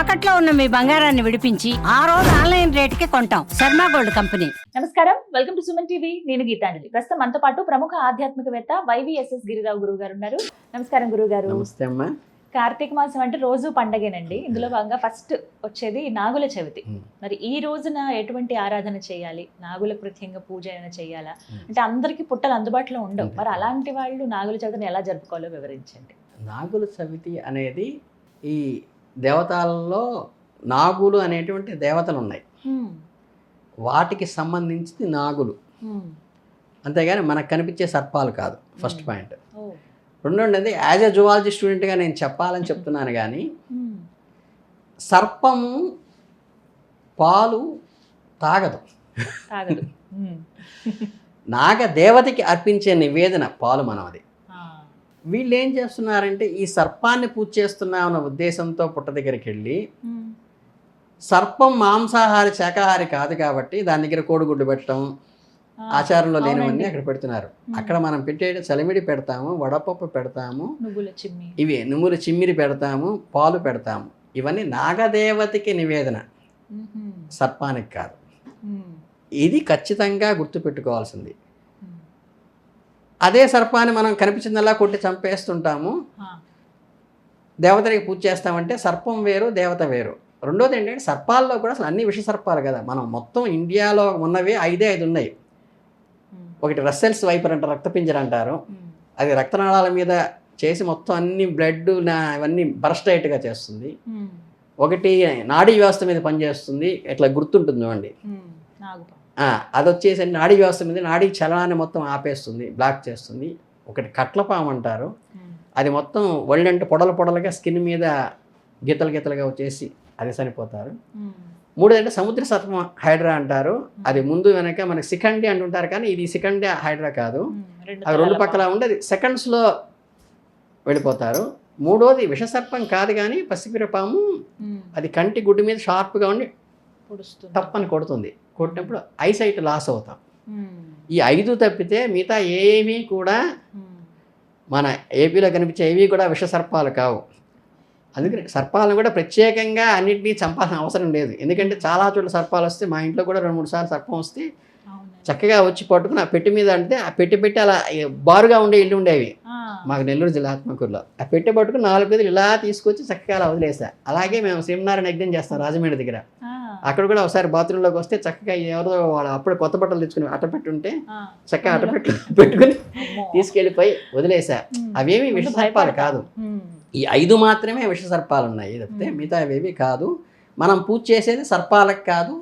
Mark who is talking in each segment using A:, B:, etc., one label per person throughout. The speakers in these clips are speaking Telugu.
A: తాకట్లో ఉన్న మీ బంగారాన్ని విడిపించి ఆ రోజు ఆన్లైన్ రేటుకి కొంటాం. Sharma gold company.
B: నమస్కారం. Welcome to Suman TV. నేను గీతాంజలి. ప్రస్తుతం మనతో పాటు ప్రముఖ ఆధ్యాత్మికవేత్త వైవిఎస్ఎస్ గిరిరావు గురువు గారు ఉన్నారు. నమస్కారం గురువు గారు
C: నమస్తే అమ్మా.
B: కార్తీక మాసం అంటే రోజు పండగేనండి. ఇందులో భాగంగా ఫస్ట్ వచ్చేది నాగుల చవితి. మరి ఈ రోజున ఎటువంటి ఆరాధన చేయాలి? నాగులకు ప్రత్యేకంగా పూజ అయినా చేయాలా. అంటే అందరికీ పుట్టలు అందుబాటులో ఉండవు. మరి అలాంటి వాళ్ళు నాగుల చవితిని ఎలా జరుపుకోవాలో వివరించండి.
C: నాగుల చవితి అనేది ఈ దేవతలలో నాగులు అనేటువంటి దేవతలు ఉన్నాయి వాటికి సంబంధించి నాగులు అంతేగాని మనకు కనిపించే సర్పాలు కాదు ఫస్ట్. పాయింట్. రెండోది యాజ్ ఎ జువాలజీ స్టూడెంట్గా నేను చెప్పాలని చెప్తున్నాను కానీ. సర్పము పాలు తాగదు. నాగ దేవతకి అర్పించే నివేదన పాలు మనది
B: ఆ.
C: వీళ్ళు ఏం చేస్తున్నారంటే ఈ సర్పాన్ని పూజ చేస్తున్నామన్న ఉద్దేశంతో పుట్ట దగ్గరికి వెళ్ళి. సర్పం మాంసాహారి శాకాహారి కాదు కాబట్టి దాని దగ్గర కోడిగుడ్డు పెట్టడం. ఆచారంలో లేనివన్నీ. అక్కడ పెడుతున్నారు. అక్కడ మనం పెట్టే చలిమిడి పెడతాము వడపప్పు పెడతాము ఇవి నువ్వులు చిమ్మిరి పెడతాము పాలు పెడతాము ఇవన్నీ నాగదేవతకి నివేదన. సర్పానికి కాదు. ఇది ఖచ్చితంగా గుర్తుపెట్టుకోవాల్సింది. అదే సర్పాన్ని మనం కనిపించిందల్లా కొట్టి చంపేస్తుంటాము.
B: ఆ.
C: దేవతకి పూజ చేస్తామంటే సర్పం వేరు దేవత వేరు. రెండోది ఏంటంటే సర్పాల్లో కూడా అసలు అన్ని విష సర్పాలు కదా. మనం మొత్తం ఇండియాలో ఉన్నవి ఐదే ఐదు ఉన్నాయి. ఒకటి రస్సెల్స్ వైపర్ అంటారు రక్తపింజర అంటారు. అది రక్తనాళాల మీద చేసి మొత్తం అన్ని బ్లడ్ ఇవన్నీ బర్స్ట్ అయ్యేట్టుగా చేస్తుంది. ఒకటి నాడీ వ్యవస్థ మీద పనిచేస్తుంది. ఇట్లా గుర్తుంటుంది చూడండి. అది వచ్చేసి నాడీ వ్యవస్థ మీద నాడీ చలనాన్ని మొత్తం ఆపేస్తుంది బ్లాక్ చేస్తుంది ఒకటి కట్లపాము అంటారు. అది మొత్తం ఒళ్ళంటే పొడలు పొడలుగా స్కిన్ మీద గీతలు గీతలుగా వచ్చేసి అది చనిపోతారు. మూడోది అంటే సముద్ర సర్పం హైడ్రా అంటారు అది ముందు వెనక మనకి సికండి అంటుంటారు కానీ ఇది సికండి హైడ్రా కాదు.
B: రెండు
C: అవి రెండు పక్కల. ఉండేది సెకండ్స్లో వెళ్ళిపోతారు మూడోది విషసర్పం కాదు కానీ పసిపిరపాము. అది కంటి గుడ్డు మీద షార్ప్గా ఉండి. తప్పని కొడుతుంది కొట్టినప్పుడు ఐసైట్ లాస్ అవుతాం. ఈ ఐదు తప్పితే మిగతా ఏమీ కూడా. మన ఏపీలో కనిపించే ఏవి కూడా విషసర్పాలు కావు అందుకని సర్పాలను కూడా ప్రత్యేకంగా అన్నింటినీ చంపాల్సిన అవసరం లేదు ఎందుకంటే చాలా చోట్ల సర్పాలు వస్తే మా ఇంట్లో కూడా రెండు మూడు సార్లు సర్పం వస్తే. చక్కగా వచ్చి పట్టుకుని ఆ పెట్టి మీద అంటే ఆ పెట్టి పెట్టి అలా బారుగా ఉండే ఇల్లు ఉండేవి. మాకు నెల్లూరు జిల్లా ఆత్మకూరులో ఆ పెట్టె పట్టుకుని నాలుగు పేదలు ఇలా తీసుకొచ్చి చక్కగా అలా వదిలేసా అలాగే మేము శ్రీనారాయణ యజ్ఞం చేస్తాం రాజమండ్రి దగ్గర. అక్కడ కూడా ఒకసారి బాత్రూంలోకి వస్తే చక్కగా ఎవరో వాళ్ళు అప్పుడే కొత్త బట్టలు తెచ్చుకుని అట్టపెట్టి ఉంటే
B: ఆ.
C: చక్కగా అట్టపెట్టు పెట్టుకుని. తీసుకెళ్ళిపోయి వదిలేసా. అవేమి
B: ముందు
C: విష సర్పాలు
B: భయపడతాం.
C: కాదు. ఈ ఐదు మాత్రమే విష సర్పాలు ఉన్నాయి తప్పితే. మిగతా అవేవి కాదు మనం పూజ చేసేది సర్పాలకు కాదు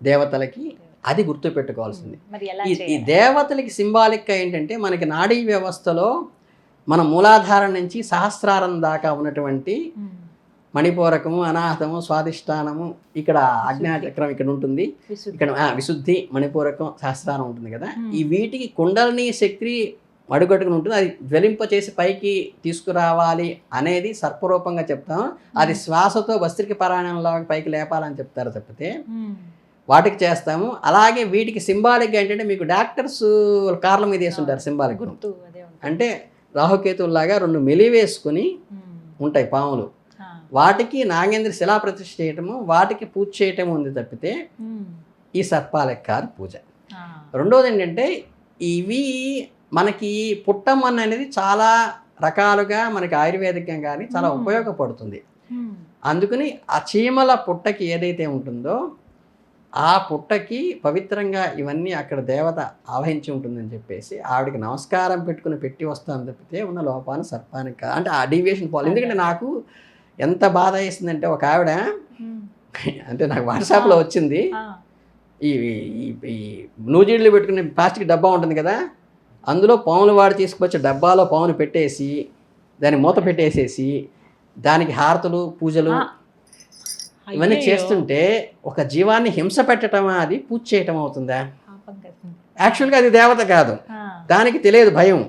C: దేవతలకి అది గుర్తు పెట్టుకోవాల్సింది ఈ? దేవతలకి సింబాలిక్గా ఏంటంటే మనకి నాడీ వ్యవస్థలో మన మూలాధారం నుంచి సహస్రారం దాకా ఉన్నటువంటి. మణిపూరకము అనాహతము స్వాదిష్టానము ఇక్కడ ఆజ్ఞాచక్రం ఇక్కడ ఉంటుంది. ఇక్కడ విశుద్ధి మణిపూరకం సహస్రారం ఉంటుంది కదా. ఈ వీటికి కుండలిని శక్తి అడుగట్టుకుని ఉంటుంది అది జ్వలింప చేసి పైకి తీసుకురావాలి అనేది సర్పరూపంగా చెప్తాం అది శ్వాసతో భస్త్రిక పారాయణంలో పైకి లేపాలని చెప్తారు తప్పితే. వాటికి చేస్తాము అలాగే వీటికి సింబాలిక్ ఏంటంటే మీకు డాక్టర్స్ కార్ల మీద వేస్తుంటారు సింబాలిక్. అంటే రాహుకేతువులాగా రెండు మెలివేసుకుని. ఉంటాయి పాములు. వాటికి నాగేంద్ర శిలా ప్రతిష్ఠ చేయటము వాటికి పూజ చేయటం ఉంది తప్పితే. ఈ సర్పాలకు కాదు పూజ. రెండోది ఏంటంటే ఇవి మనకి పుట్టమన్న అనేది చాలా రకాలుగా మనకి ఆయుర్వేదికంగా కానీ చాలా. ఉపయోగపడుతుంది. అందుకని ఆ చీమల పుట్టకి ఏదైతే ఉంటుందో ఆ పుట్టకి పవిత్రంగా ఇవన్నీ అక్కడ దేవత ఆవహించి ఉంటుందని చెప్పేసి ఆవిడకి నమస్కారం పెట్టుకుని పెట్టి వస్తాను తప్పితే ఉన్న లోపాన్ని సర్పానికి కాదు అంటే ఆ డీవియేషన్ పోవాలి ఎందుకంటే నాకు ఎంత బాధ వేసిందంటే ఒక ఆవిడ. అంటే నాకు వాట్సాప్లో వచ్చింది. ఈ ఈ- నూజిళ్ళు పెట్టుకునే ప్లాస్టిక్ డబ్బా ఉంటుంది కదా అందులో పాములు వాడి తీసుకొచ్చే డబ్బాలో పామును పెట్టేసి దాన్ని మూత పెట్టేసేసి దానికి హారతులు పూజలు. ఇవన్నీ. చేస్తుంటే ఒక జీవాన్ని హింస పెట్టడమా అది పూజ చేయటం అవుతుందా. యాక్చువల్గా అది దేవత కాదు. దానికి తెలియదు భయం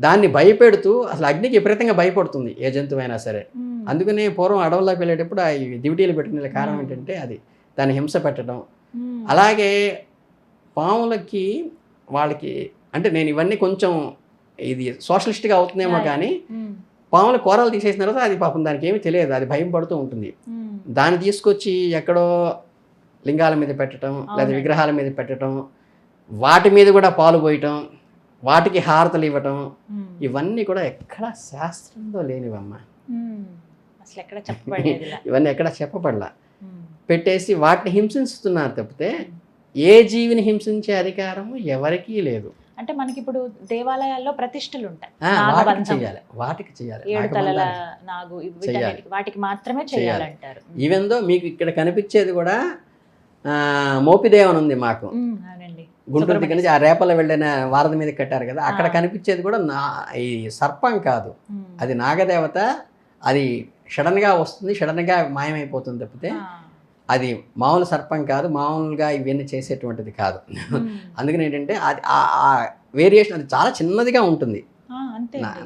C: దాన్ని భయపెడుతూ అసలు అగ్నికి విపరీతంగా భయపడుతుంది ఏ జంతువైనా సరే. అందుకనే పూర్వం అడవుల్లోకి వెళ్ళేటప్పుడు ఆ దివిటీలు పెట్టుకునే కారణం. ఏంటంటే అది దాన్ని హింస పెట్టడం. అలాగే పాములకి వాళ్ళకి అంటే నేను ఇవన్నీ కొంచెం ఇది సోషలిస్ట్గా అవుతుందేమో. కానీ. పాములు కూరలు తీసేసిన తర్వాత అది పాపం దానికి ఏమీ తెలియదు అది భయం పడుతూ ఉంటుంది. దాన్ని తీసుకొచ్చి ఎక్కడో లింగాల మీద పెట్టడం లేదా. విగ్రహాల మీద పెట్టడం వాటి మీద కూడా పాలు పోయటం వాటికి హారతలు ఇవ్వటం. ఇవన్నీ కూడా ఎక్కడ శాస్త్రంలో లేనివమ్మా.
B: అసలు ఎక్కడ చెప్పబడలేదు
C: ఇవన్నీ ఎక్కడ చెప్పబడలా. పెట్టేసి వాటిని హింసిస్తున్నారు తప్పితే ఏ జీవిని హింసించే అధికారం ఎవరికీ లేదు.
B: అంటే మనకి ఇప్పుడు దేవాలయాల్లో ప్రతిష్టలు ఉంటాయి
C: ఆ, వాటికి
B: ఏడు తలల. నాగు మాత్రమే. చేయాలంటారు
C: ఈవెన్ దో మీకు ఇక్కడ కనిపించేది కూడా ఆ, మోపిదేవన్ ఉంది మాకు. గుంటూరు దగ్గర నుంచి ఆ రేపల వెళ్ళిన వారధి మీద కట్టారు కదా అక్కడ. కనిపించేది కూడా నా ఈ సర్పం కాదు. అది నాగదేవత అది సడన్గా వస్తుంది సడన్గా మాయమైపోతుంది తప్పితే. అది మామూలు సర్పం కాదు మామూలుగా ఇవన్నీ చేసేటువంటిది కాదు. అందుకని ఏంటంటే అది ఆ- వేరియేషన్ అది చాలా చిన్నదిగా ఉంటుంది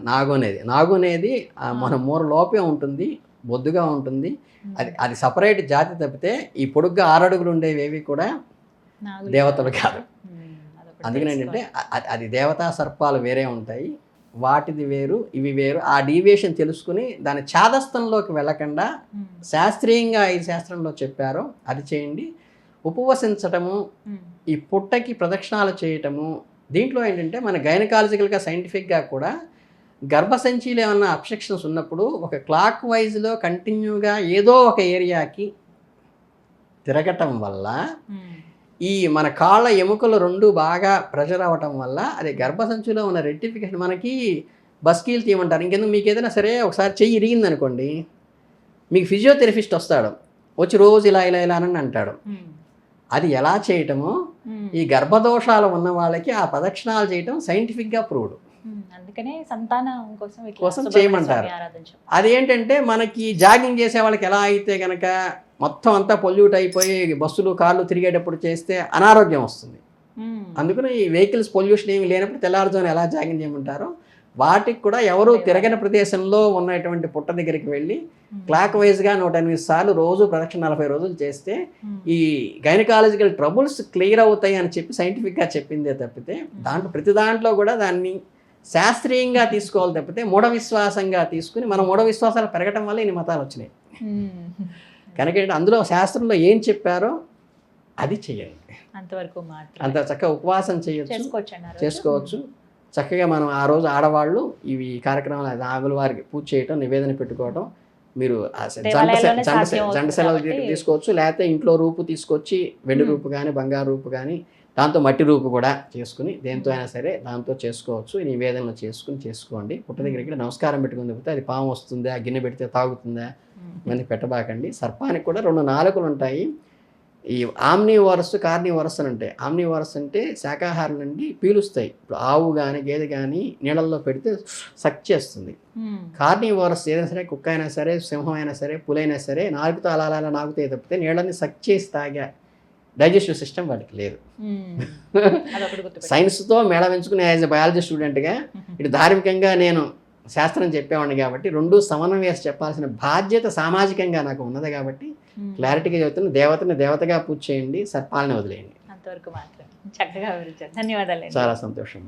C: నాగు అనేది నాగు అనేది. మన మూర లోపే ఉంటుంది బొద్దుగా ఉంటుంది. అది అది సపరేట్ జాతి తప్పితే ఈ పొడుగ్గా ఆరడుగులు ఉండేవి కూడా దేవతలు కాదు అందుకని ఏంటంటే అది దేవతా సర్పాలు వేరే ఉంటాయి వాటిది వేరు ఇవి వేరు ఆ డీవియేషన్ తెలుసుకుని దాని ఛాదస్థంలోకి వెళ్ళకుండా. శాస్త్రీయంగా ఈ శాస్త్రంలో చెప్పారో అది చేయండి ఉపవసించటము. ఈ పుట్టకి ప్రదక్షిణాలు చేయటము దీంట్లో ఏంటంటే మన గైనకాలజికల్గా సైంటిఫిక్గా కూడా గర్భసంచిలో ఏమన్నా అబ్స్ట్రక్షన్స్ ఉన్నప్పుడు ఒక క్లాక్ వైజ్లో కంటిన్యూగా ఏదో ఒక ఏరియాకి తిరగటం వల్ల. ఈ మన కాళ్ళ ఎముకలు రెండు బాగా ప్రెషర్ అవ్వటం వల్ల అది గర్భసంచిలో ఉన్న రెక్టిఫికేషన్ మనకి బస్కీలు తీయమంటారు ఇంకెందుకు మీకు ఏదైనా సరే ఒకసారి చెయ్యి ఇరిగింది అనుకోండి మీకు ఫిజియోథెరపిస్ట్ వస్తాడు వచ్చి రోజు ఇలా ఇలా ఇలా అని అంటాడు. అది ఎలా చేయటమో. ఈ గర్భదోషాలు ఉన్న వాళ్ళకి ఆ ప్రదక్షిణాలు చేయటం సైంటిఫిక్గా ప్రూవ్డ్.
B: అందుకనే సంతానం కోసం
C: కోసం చేయమంటారు. అదేంటంటే మనకి జాగింగ్ చేసే వాళ్ళకి ఎలా అయితే కనుక మొత్తం అంతా పొల్యూట్ అయిపోయి బస్సులు కార్లు తిరిగేటప్పుడు చేస్తే అనారోగ్యం వస్తుంది
B: ఉమ్.
C: అందుకని ఈ వెహికల్స్ పొల్యూషన్ ఏమి లేనప్పుడు తెల్లారుజామున ఎలా జాగింగ్ చేయమంటారో వాటికి కూడా ఎవరు తిరగని ప్రదేశంలో ఉన్నటువంటి పుట్ట దగ్గరికి వెళ్ళి. క్లాక్ వైజ్గా నూట ఎనిమిది సార్లు రోజు ప్రదక్షిణ నలభై రోజులు చేస్తే
B: ఉమ్.
C: ఈ గైనకాలజికల్ ట్రబుల్స్ క్లియర్ అవుతాయి అని చెప్పి సైంటిఫిక్గా చెప్పిందే తప్పితే దాంట్లో ప్రతి దాంట్లో కూడా దాన్ని శాస్త్రీయంగా తీసుకోవాలి తప్పితే మూఢ విశ్వాసంగా తీసుకుని మన మూఢ విశ్వాసాలు పెరగటం వల్ల ఇన్ని మతాలు వచ్చినాయి. కనుక అందులో శాస్త్రంలో ఏం చెప్పారో అది చేయండి.
B: అంతవరకు
C: అంత చక్కగా ఉపవాసం చేయొచ్చు.
B: చేసుకోవచ్చు
C: చక్కగా మనం ఆ రోజు ఆడవాళ్ళు ఇవి కార్యక్రమాలు నాగుల వారికి పూజ చేయటం నివేదన పెట్టుకోవటం మీరు ఆ జంట సె-
B: దేవాలయాల్లోనే
C: జంట సె-
B: సాధ్యం అవుతుంది
C: జంట సెలవులు
B: కాబట్టి-
C: తీసుకోవచ్చు. లేకపోతే ఇంట్లో రూపు తీసుకొచ్చి వెండి. రూపు కానీ బంగారు రూపు కానీ దాంతో మట్టి రూపు కూడా చేసుకుని దేంతో అయినా సరే దాంతో చేసుకోవచ్చు. ఈ నివేదనలు చేసుకుని చేసుకోండి. పుట్ట దగ్గరికి నమస్కారం పెట్టుకుని తప్పితే అది పాము వస్తుందా గిన్నె పెడితే తాగుతుందా. ఇవన్నీ పెట్టబాకండి. సర్పానికి కూడా రెండు నాలుకలు ఉంటాయి. ఈ ఆమ్ని వరస్ కార్ని వరస్ అని ఉంటాయి. ఆమ్ని వరస్ అంటే శాకాహారం నుండి పీలుస్తాయి. ఇప్పుడు ఆవు కానీ గేదె కానీ నీళ్ళల్లో పెడితే సక్ చేస్తుంది. కార్ని వరస్ ఏదైనా సరే కుక్క అయినా సరే సింహం అయినా సరే పులైనా సరే నాలుగుతో అలా అలా నాకుతాయి తప్పితే నీళ్ళని సక్ చేసి తాగా. డైజెస్టివ్ సిస్టమ్ వాటికి లేదు. సైన్స్తో మేళవించుకుని యాజ్ ఎ బయాలజీ స్టూడెంట్గా ఇటు ధార్మికంగా నేను శాస్త్రం చెప్పేవాడిని కాబట్టి రెండు సమన్వయం చెప్పాల్సిన బాధ్యత సామాజికంగా నాకు ఉన్నది కాబట్టి. క్లారిటీగా చెబుతున్న దేవతని దేవతగా పూజ చేయండి సర్పాలని వదిలేయండి.
B: అంతవరకు మాత్రం చక్కగా ధన్యవాదాలు
C: చాలా సంతోషం.